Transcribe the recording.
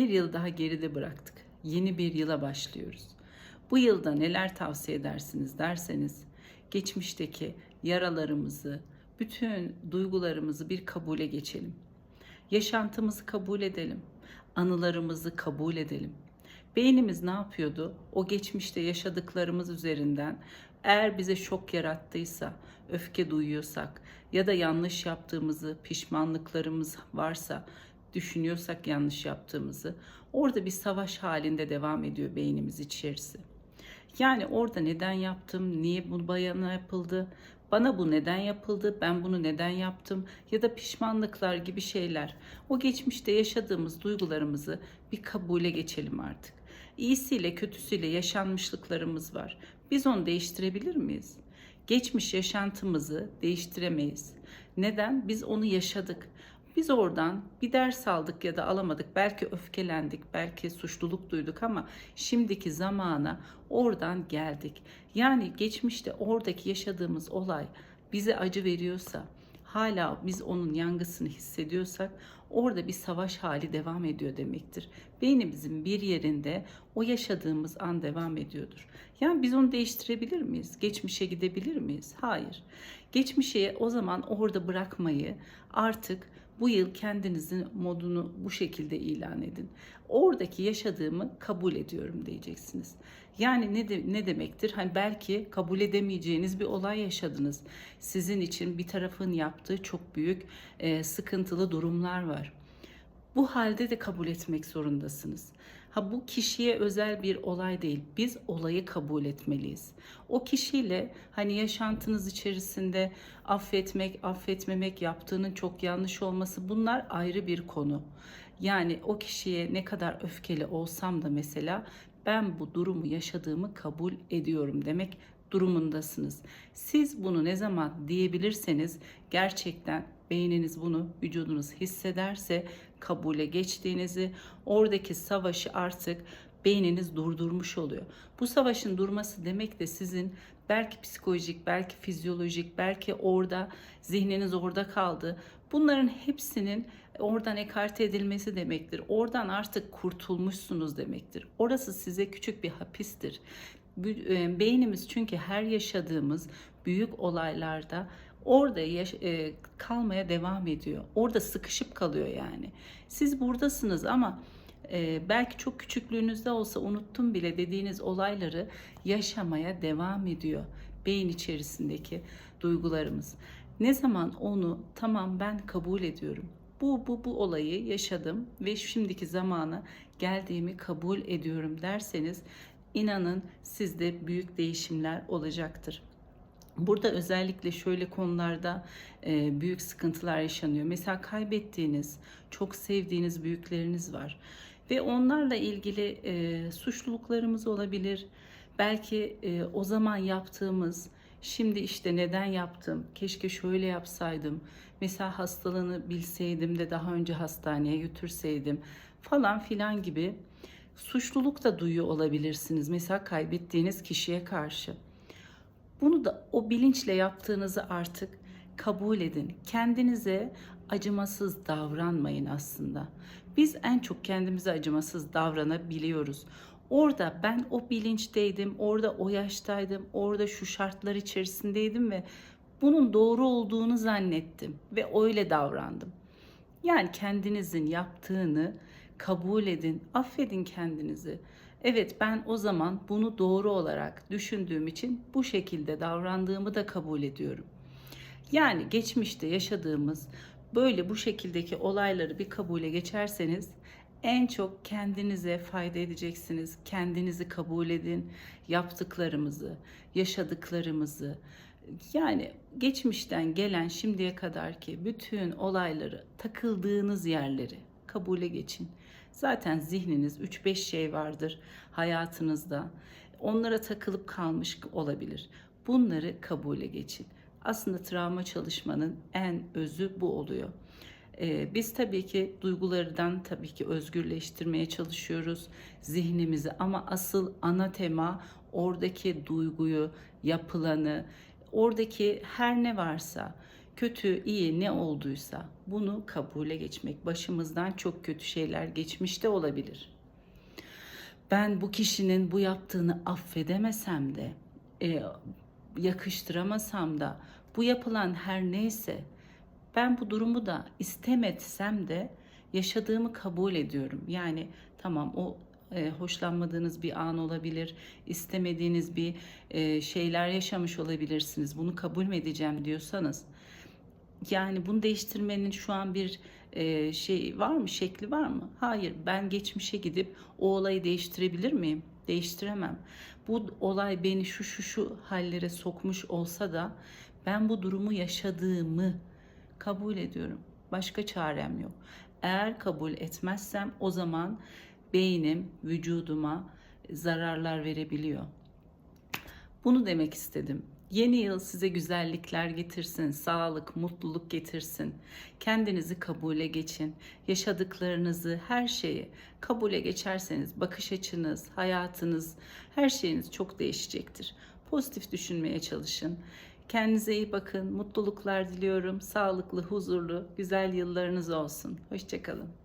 Bir yıl daha geride bıraktık. Yeni bir yıla başlıyoruz. Bu yılda neler tavsiye edersiniz derseniz geçmişteki yaralarımızı, bütün duygularımızı bir kabule geçelim. Yaşantımızı kabul edelim. Anılarımızı kabul edelim. Beynimiz ne yapıyordu? O geçmişte yaşadıklarımız üzerinden eğer bize şok yarattıysa, öfke duyuyorsak ya da yanlış yaptığımızı, pişmanlıklarımız varsa, düşünüyorsak yanlış yaptığımızı, orada bir savaş halinde devam ediyor beynimiz içerisi. Yani orada neden yaptım, niye bu bayana yapıldı, bana bu neden yapıldı, ben bunu neden yaptım ya da pişmanlıklar gibi şeyler. O geçmişte yaşadığımız duygularımızı bir kabule geçelim artık. İyisiyle kötüsüyle yaşanmışlıklarımız var. Biz onu değiştirebilir miyiz? Geçmiş yaşantımızı değiştiremeyiz. Neden? Biz onu yaşadık. Biz oradan bir ders aldık ya da alamadık. Belki öfkelendik, belki suçluluk duyduk ama şimdiki zamana oradan geldik. Yani geçmişte oradaki yaşadığımız olay bize acı veriyorsa, hala biz onun yangısını hissediyorsak orada bir savaş hali devam ediyor demektir. Beynimizin bir yerinde o yaşadığımız an devam ediyordur. Yani biz onu değiştirebilir miyiz? Geçmişe gidebilir miyiz? Hayır. Geçmişe o zaman orada bırakmayı artık bu yıl kendinizin modunu bu şekilde ilan edin. Oradaki yaşadığımı kabul ediyorum diyeceksiniz. Yani ne de, ne demektir? Hani belki kabul edemeyeceğiniz bir olay yaşadınız. Sizin için bir tarafın yaptığı çok büyük e, sıkıntılı durumlar var. Bu halde de kabul etmek zorundasınız. Ha bu kişiye özel bir olay değil. Biz olayı kabul etmeliyiz. O kişiyle hani yaşantınız içerisinde affetmek, affetmemek, yaptığının çok yanlış olması bunlar ayrı bir konu. Yani o kişiye ne kadar öfkeli olsam da mesela ben bu durumu yaşadığımı kabul ediyorum demek durumundasınız. Siz bunu ne zaman diyebilirseniz gerçekten beyniniz bunu vücudunuz hissederse kabule geçtiğinizi, oradaki savaşı artık beyniniz durdurmuş oluyor. Bu savaşın durması demek de sizin belki psikolojik, belki fizyolojik, belki orada zihniniz orada kaldı. Bunların hepsinin oradan ekarte edilmesi demektir. Oradan artık kurtulmuşsunuz demektir. Orası size küçük bir hapistir. Beynimiz çünkü her yaşadığımız büyük olaylarda orada yaş- e, kalmaya devam ediyor. Orada sıkışıp kalıyor yani. Siz buradasınız ama e, belki çok küçüklüğünüzde olsa unuttum bile dediğiniz olayları yaşamaya devam ediyor. Beyin içerisindeki duygularımız. Ne zaman onu tamam ben kabul ediyorum. Bu bu bu olayı yaşadım ve şimdiki zamana geldiğimi kabul ediyorum derseniz inanın sizde büyük değişimler olacaktır. Burada özellikle şöyle konularda e, büyük sıkıntılar yaşanıyor. Mesela kaybettiğiniz, çok sevdiğiniz büyükleriniz var ve onlarla ilgili e, suçluluklarımız olabilir. Belki e, o zaman yaptığımız, şimdi işte neden yaptım, keşke şöyle yapsaydım, mesela hastalığını bilseydim de daha önce hastaneye götürseydim falan filan gibi suçluluk da duyuyor olabilirsiniz. Mesela kaybettiğiniz kişiye karşı. Bunu da o bilinçle yaptığınızı artık kabul edin. Kendinize acımasız davranmayın aslında. Biz en çok kendimize acımasız davranabiliyoruz. Orada ben o bilinçteydim, orada o yaştaydım, orada şu şartlar içerisindeydim ve bunun doğru olduğunu zannettim ve öyle davrandım. Yani kendinizin yaptığını kabul edin, affedin kendinizi. Evet ben o zaman bunu doğru olarak düşündüğüm için bu şekilde davrandığımı da kabul ediyorum. Yani geçmişte yaşadığımız böyle bu şekildeki olayları bir kabule geçerseniz en çok kendinize fayda edeceksiniz. Kendinizi kabul edin. Yaptıklarımızı, yaşadıklarımızı, yani geçmişten gelen şimdiye kadar ki bütün olayları, takıldığınız yerleri kabule geçin. Zaten zihniniz 3-5 şey vardır hayatınızda. Onlara takılıp kalmış olabilir. Bunları kabule geçin. Aslında travma çalışmanın en özü bu oluyor. Ee, biz tabii ki duygulardan tabii ki özgürleştirmeye çalışıyoruz zihnimizi ama asıl ana tema oradaki duyguyu, yapılanı, oradaki her ne varsa kötü, iyi ne olduysa bunu kabule geçmek. Başımızdan çok kötü şeyler geçmişte olabilir. Ben bu kişinin bu yaptığını affedemesem de, e, yakıştıramasam da, bu yapılan her neyse, ben bu durumu da istemetsem de yaşadığımı kabul ediyorum. Yani tamam o e, hoşlanmadığınız bir an olabilir, istemediğiniz bir e, şeyler yaşamış olabilirsiniz. Bunu kabul mü edeceğim diyorsanız, yani bunu değiştirmenin şu an bir e, şey var mı, şekli var mı? Hayır, ben geçmişe gidip o olayı değiştirebilir miyim? Değiştiremem. Bu olay beni şu şu şu hallere sokmuş olsa da ben bu durumu yaşadığımı kabul ediyorum. Başka çarem yok. Eğer kabul etmezsem o zaman beynim vücuduma zararlar verebiliyor. Bunu demek istedim. Yeni yıl size güzellikler getirsin, sağlık, mutluluk getirsin. Kendinizi kabule geçin. Yaşadıklarınızı, her şeyi kabule geçerseniz bakış açınız, hayatınız, her şeyiniz çok değişecektir. Pozitif düşünmeye çalışın. Kendinize iyi bakın. Mutluluklar diliyorum. Sağlıklı, huzurlu, güzel yıllarınız olsun. Hoşçakalın.